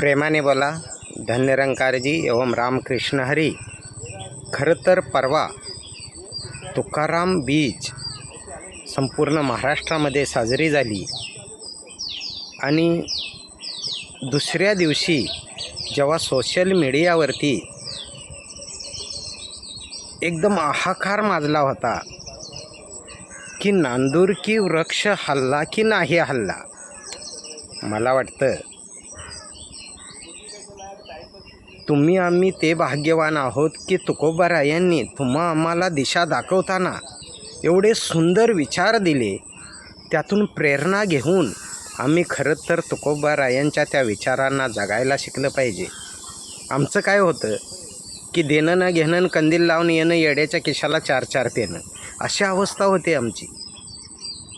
प्रेमाने बोला धन्यरंकारजी एवं रामकृष्ण हरी. खरं तर परवा तुकाराम बीज संपूर्ण महाराष्ट्रामध्ये साजरी झाली आणि दुसऱ्या दिवशी जेव्हा सोशल मीडियावरती एकदम हाहाकार माजला होता की नांदूरकी वृक्ष हल्ला की नाही हल्ला मला वाटतं तुम्ही आम्ही ते भाग्यवान आहोत की तुकोबारायांनी तुम्हा आम्हाला दिशा दाखवताना एवढे सुंदर विचार दिले. त्यातून प्रेरणा घेऊन आम्ही खरं तर तुकोबारायांच्या त्या विचारांना जगायला शिकलं पाहिजे. आमचं काय होतं की देणं न घेणं न कंदील लावून येणं येड्याच्या केशाला चार चार देणं अशी अवस्था होती आमची.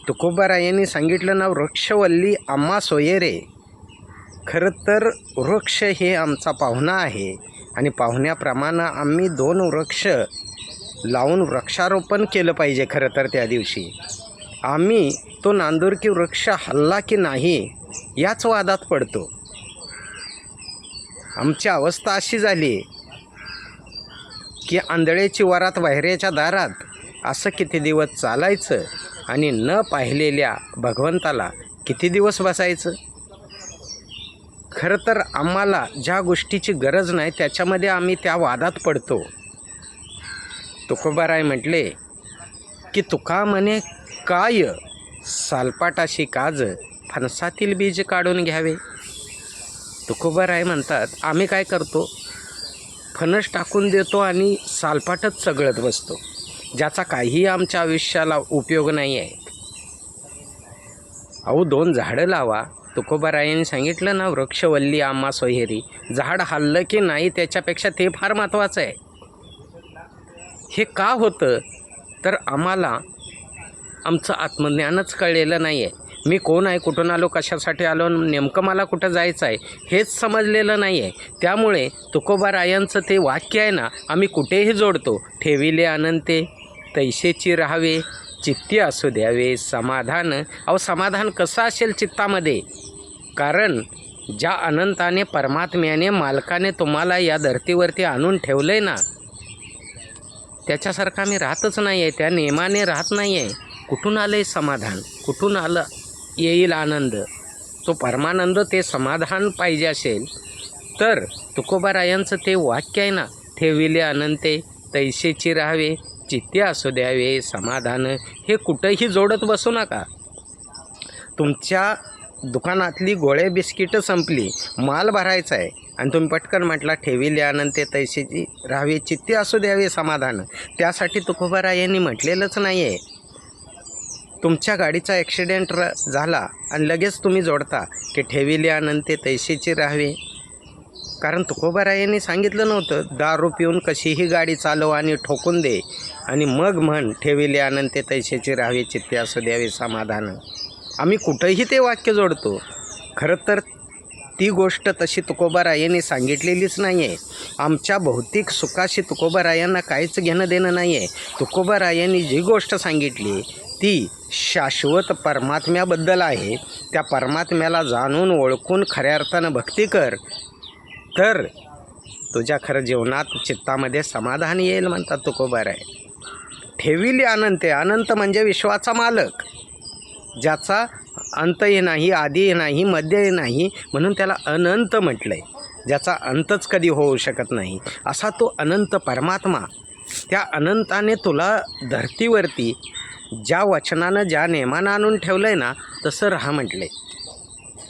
तुकोबारायांनी सांगितलं ना वृक्षवल्ली आम्हा सोयेरे. खरं तर वृक्ष हे आमचा पाहुणा आहे. आणि पाहुण्याप्रमाणे आम्ही दोन वृक्ष लावून वृक्षारोपण केलं पाहिजे खरं तर त्या दिवशी. आम्ही तो नांदुरकी वृक्ष हल्ला की नाही याच वादात पडतो. आमची अवस्था अशी झाली की आंधळेची वरात वाहिऱ्याच्या दारात असं किती दिवस चालायचं आणि न पाहिलेल्या भगवंताला किती दिवस बसायचं? खरं तर आम्हाला ज्या गोष्टीची गरज नाही त्याच्यामध्ये आम्ही त्या वादात पडतो. तुकोबाराय म्हटले की तुका म्हणे काय सालपाटाशी काज फणसातील बीज काढून घ्यावे? तुकोबाराय म्हणतात आम्ही काय करतो? फणस टाकून देतो आणि सालपाटच चगळत बसतो. ज्याचा काहीही आमच्या आयुष्याला उपयोग नाही आहे अहो दोन झाडं लावा. तुकोबारायांनी सांगितलं ना वृक्षवल्ली आम्हा सोहेरी झाड हल्लं की नाही त्याच्यापेक्षा ते फार महत्त्वाचं आहे. हे का होतं? तर आम्हाला आमचं आत्मज्ञानच कळलेलं नाही आहे मी कोण आहे कुठून आलो कशासाठी आलो नेमकं मला कुठं जायचं आहे हेच समजलेलं नाही आहे त्यामुळे तुकोबारायांचं ते वाक्य आहे ना आम्ही कुठेही जोडतो. ठेविले आनंदे तैसेची राहावे. चित्ती असू द्यावे समाधान अहो समाधान कसं असेल चित्तामध्ये? कारण ज्या अनंताने परमात्म्याने मालकाने तुम्हाला या धर्तीवरती आणून ठेवलं आहे ना त्याच्यासारखा मी राहतच नाही आहे त्या नियमाने राहत नाही आहे कुठून आलं आहे समाधान? कुठून आलं येईल आनंद? तो परमानंद ते समाधान पाहिजे असेल. तर तुकोबारायांचं ते वाक्य आहे ना ठेविले अनंते तैसेची राहावे चित्ते असू द्यावे समाधान हे कुठंही जोडत बसू नका. तुमच्या दुकानातली गोळे बिस्किटं संपली माल भरायचा आहे. आणि तुम्ही पटकन म्हटला ठेवी ठेविले ते तैसेची राहावे चित्ते असू द्यावे समाधान. त्यासाठी तुकोबारा यांनी म्हटलेलंच नाही आहे तुमच्या गाडीचा ॲक्सिडेंट र झाला आणि लगेच तुम्ही जोडता की ठेवी ठेविले ते तैसेची राहावे. कारण तुकोबारायांनी सांगितलं नव्हतं दारू पिऊन कशीही गाडी चालव आणि ठोकून दे. आणि मग म्हण ठेविले अनंते तैशाची राहावे चित्ते असू द्यावे समाधान. आम्ही कुठंही ते वाक्य जोडतो. खरं तर ती गोष्ट तशी तुकोबारायांनी सांगितलेलीच नाही आहे आमच्या भौतिक सुखाशी तुकोबारायांना काहीच घेणं देणं नाही आहे तुकोबारायांनी जी गोष्ट सांगितली ती शाश्वत परमात्म्याबद्दल आहे. त्या परमात्म्याला जाणून ओळखून खऱ्या अर्थानं भक्ती कर. तर तुझ्या खरं जीवनात चित्तामध्ये समाधान येईल म्हणतात तुकोबार आहे. ठेविली अनंत आहे अनंत म्हणजे विश्वाचा मालक ज्याचा अंतही नाही आधीही नाही मध्यही नाही म्हणून त्याला अनंत म्हटलं आहे ज्याचा अंतच कधी होऊ शकत नाही असा तो अनंत परमात्मा. त्या अनंताने तुला धर्तीवरती ज्या वचनानं ज्या नेमानं आणून ठेवलं आहे ना तसं राहा म्हटलं आहे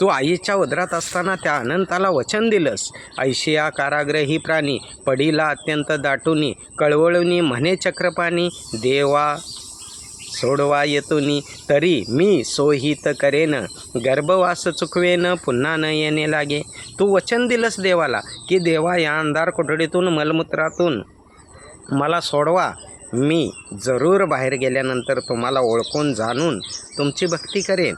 तू आईच्या उदरात असताना त्या अनंताला वचन दिलंस. ऐशिया काराग्रही प्राणी पडीला अत्यंत दाटुनी कळवळुनी म्हणे चक्रपाणी देवा सोडवा येतुनी तरी मी सोहित करेन गर्भवास चुकवेन पुन्हा न येणे लागे. तू वचन दिलंस देवाला की देवा या अंधार कोठडीतून मलमूत्रातून मला सोडवा. मी जरूर बाहेर गेल्यानंतर तुम्हाला ओळखून जाणून तुमची भक्ती करेन.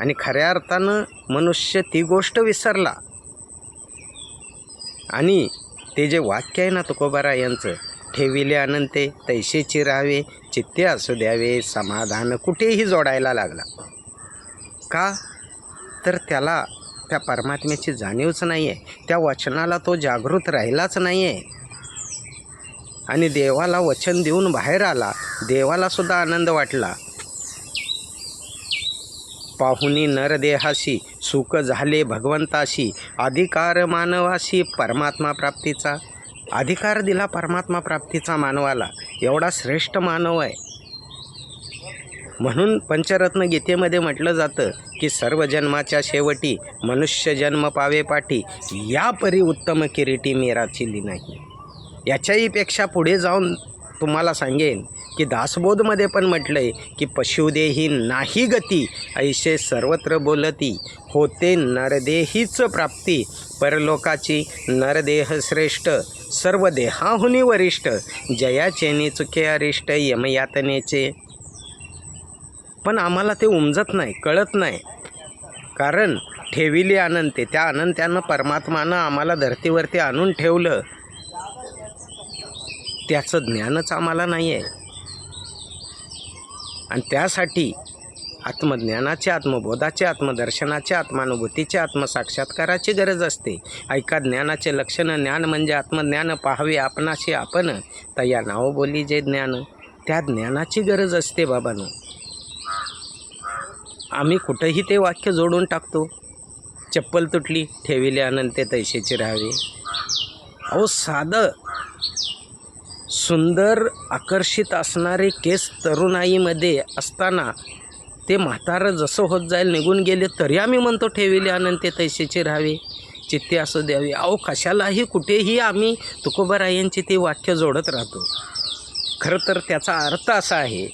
आणि खऱ्या अर्थानं मनुष्य ती गोष्ट विसरला. आणि ते जे वाक्य आहे ना तुकोबारा यांचं ठेविले अनंते तैसेची राहावे चित्ते असू द्यावे समाधान कुठेही जोडायला लागला. का? तर त्याला त्या परमात्म्याची जाणीवच नाही आहे त्या वचनाला तो जागृत राहिलाच नाही आहे आणि देवाला वचन देऊन बाहेर आला देवालासुद्धा आनंद वाटला. पाहुनी नरदेहाशी सुख झाले भगवंताशी अधिकार मानवाशी परमात्मा प्राप्तीचा. अधिकार दिला परमात्मा प्राप्तीचा मानवाला. एवढा श्रेष्ठ मानव आहे. म्हणून पंचरत्न गीतेमध्ये म्हटलं जातं की सर्व जन्माच्या शेवटी मनुष्य जन्म पावे पाठी या परी उत्तम किरीटी मेराचिली नाही. याच्याहीपेक्षा पुढे जाऊन तुम्हाला सांगेन की दासबोधमध्ये पण म्हटलं आहे की पशुदेही नाही गती ऐसे सर्वत्र बोलती होते नरदेहीच प्राप्ती परलोकाची नरदेह श्रेष्ठ सर्व देहाहुनी वरिष्ठ जयाचेनी चुके अरिष्ट यमयातनेचे. पण आम्हाला ते उमजत नाही कळत नाही. कारण ठेविले अनंते त्या अनंत्यानं परमात्मानं आम्हाला धर्तीवरती आणून ठेवलं. त्याचं ज्ञानच आम्हाला नाही आहे आणि त्यासाठी आत्मज्ञानाचे आत्मबोधाचे आत्मदर्शनाचे आत्मानुभूतीचे आत्मसाक्षात्काराची गरज असते. ऐका ज्ञानाचे लक्षण ज्ञान म्हणजे आत्मज्ञान. पाहावे आपणाशी आपण. तर या नाव बोली जे ज्ञान. त्या ज्ञानाची गरज असते बाबांनो. आम्ही कुठंही ते वाक्य जोडून टाकतो. चप्पल तुटली ठेविले अनंत तैसेचे राहावे. अहो साधं. सुंदर आकर्षित असणारे केस तरुणाईमध्ये असताना ते म्हातारं जसं होत जाईल निघून गेले तरी आम्ही म्हणतो ठेविले अनंत तैसेचे राहावे. चित्ते असू द्यावे. अहो कशालाही कुठेही आम्ही तुकोबरायांची ते वाक्य जोडत राहतो. खरं तर त्याचा अर्थ असा आहे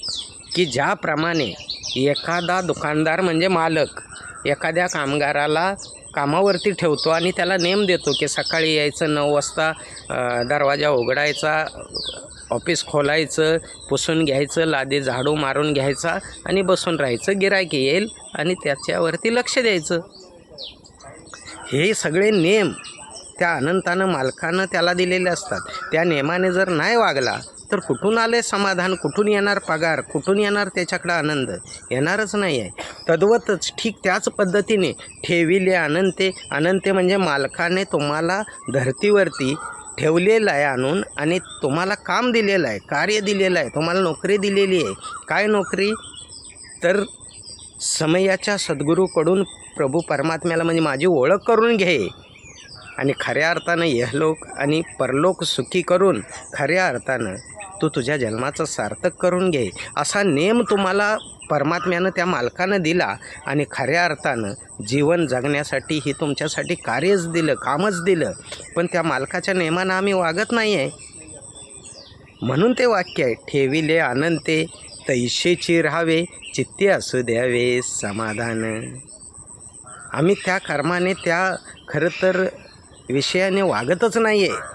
की ज्याप्रमाणे एखादा दुकानदार म्हणजे मालक एखाद्या कामगाराला कामावरती ठेवतो आणि त्याला नेम देतो की सकाळी यायचं नऊ वाजता दरवाजा उघडायचा ऑफिस खोलायचं पुसून घ्यायचं लादी झाडू मारून घ्यायचा आणि बसून राहायचं. गिरायक येईल आणि त्याच्यावरती लक्ष द्यायचं. हे सगळे नेम त्या अनंतानं मालकानं त्याला दिलेले असतात. त्या नेमाने जर नाही वागला तर कुठून आले? समाधान कुठून येणार? पगार कुठून येणार? त्याच्याकडं आनंद येणारच नाही आहे तद्वतच ठीक त्याच पद्धतीने ठेविले अनंते अनंते म्हणजे मालकाने तुम्हाला धर्तीवरती ठेवलेलं आहे आणून आणि तुम्हाला काम दिलेलं आहे कार्य दिलेलं आहे तुम्हाला नोकरी दिलेली आहे. काय नोकरी? तर समयाच्या सद्गुरूकडून प्रभू परमात्म्याला म्हणजे माझी ओळख करून घे. आणि खऱ्या अर्थानं यहलोक आणि परलोक सुखी करून खऱ्या अर्थानं तू तुझ्या जन्माचं सार्थक करून घे असा नेम तुम्हाला परमात्म्यानं त्या मालकानं दिला आणि खऱ्या अर्थानं जीवन जगण्यासाठी ही तुमच्यासाठी कार्यच दिलं कामच दिलं. पण त्या मालकाच्या नेमानं आम्ही वागत नाही आहे म्हणून ते वाक्य आहे ठेविले आनंदे तैशेची राहावे चित्ते असू द्यावे समाधान. आम्ही त्या कर्माने त्या खरं तर विषयाने वागतच नाही आहे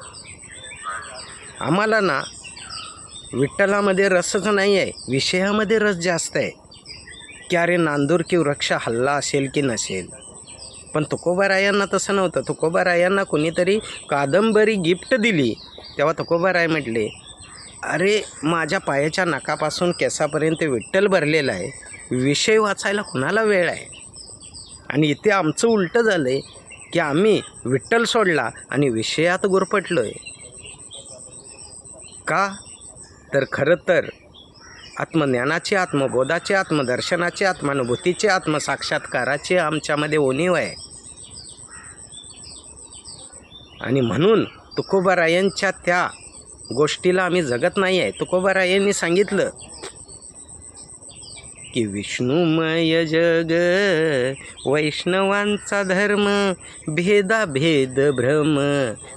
आम्हाला ना विठ्ठलामध्ये रसच नाही आहे विषयामध्ये रस जास्त आहे. की अरे नांदूर की वृक्ष हल्ला असेल की नसेल? पण तुकोबारायांना तसं नव्हतं. तुकोबारायांना कोणीतरी कादंबरी गिफ्ट दिली. तेव्हा तुकोबाराय म्हटले अरे माझ्या पायाच्या नाकापासून केसापर्यंत विठ्ठल भरलेला आहे. विषय वाचायला कुणाला वेळ आहे? आणि इथे आमचं उलटं झालं आहे की आम्ही विठ्ठल सोडला आणि विषयात गुरफटलो आहे का? तर खरं तर आत्मज्ञानाचे आत्मबोधाचे आत्मदर्शनाचे आत्मानुभूतीचे आत्मसाक्षात्काराचे आमच्यामध्ये उणीव आहे. आणि म्हणून तुकोबारायांच्या त्या गोष्टीला आम्ही जगत नाही आहे. तुकोबारायांनी सांगितलं की विष्णुमय जग. वैष्णवांचा धर्म भेदाभेद भ्रम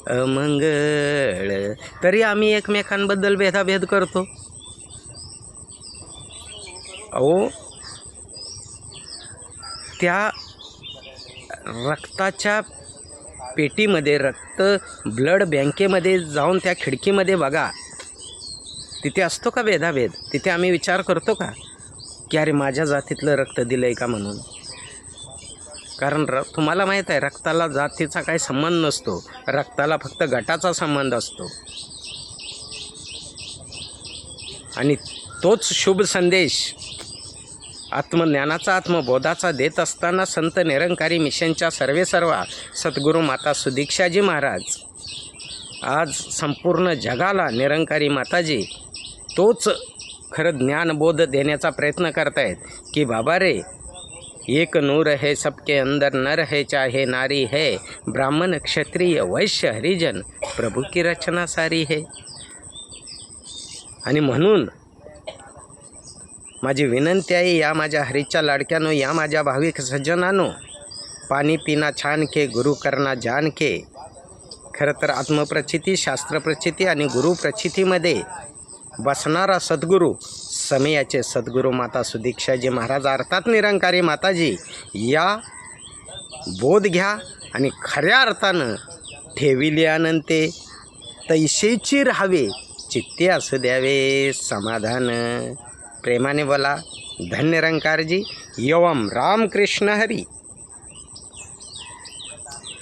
अमंगळ. तरी आम्ही एकमेकांबद्दल भेदाभेद करतो. अहो त्या रक्ताच्या पेटीमध्ये रक्त ब्लड बँकेमध्ये जाऊन त्या खिडकीमध्ये बघा. तिथे असतो का भेदाभेद? तिथे आम्ही विचार करतो का? की अरे माझ्या जातीतलं रक्त दिलं आहे का म्हणून? कारण र तुम्हाला माहीत आहे रक्ताला जातीचा काही संबंध नसतो. रक्ताला फक्त गटाचा संबंध असतो. आणि तोच शुभ संदेश आत्मज्ञानाचा आत्मबोधाचा देत असताना संत निरंकारी मिशनच्या सर्वेसर्वा सद्गुरू माता सुदीक्षाजी महाराज आज संपूर्ण जगाला निरंकारी माताजी तोच खरं ज्ञानबोध देण्याचा प्रयत्न करतायत की बाबा रे एक नूर है सबके अंदर नर है चाहे नारी है ब्राह्मण क्षत्रिय वैश्य हरिजन प्रभू की रचना सारी है। आणि म्हणून माझी विनंती आहे या माझ्या हरीच्या लाडक्यानो या माझ्या भाविक सज्जनानो पाणी पिना छान के गुरु करना जान के खरं तर आत्मप्रचिती शास्त्रप्रचिती आणि गुरुप्रचितीमध्ये बसणारा सद्गुरू समयाचे सद्गुरू माता सुदीक्षाजी महाराज अर्थात निरंकारी माताजी या बोध घ्या आणि खऱ्या अर्थानं ठेविली अनंते तैसेची राहावे चित्ते असू द्यावे समाधान. प्रेमाने बोला धन्य रंकारजी यवम रामकृष्ण हरी.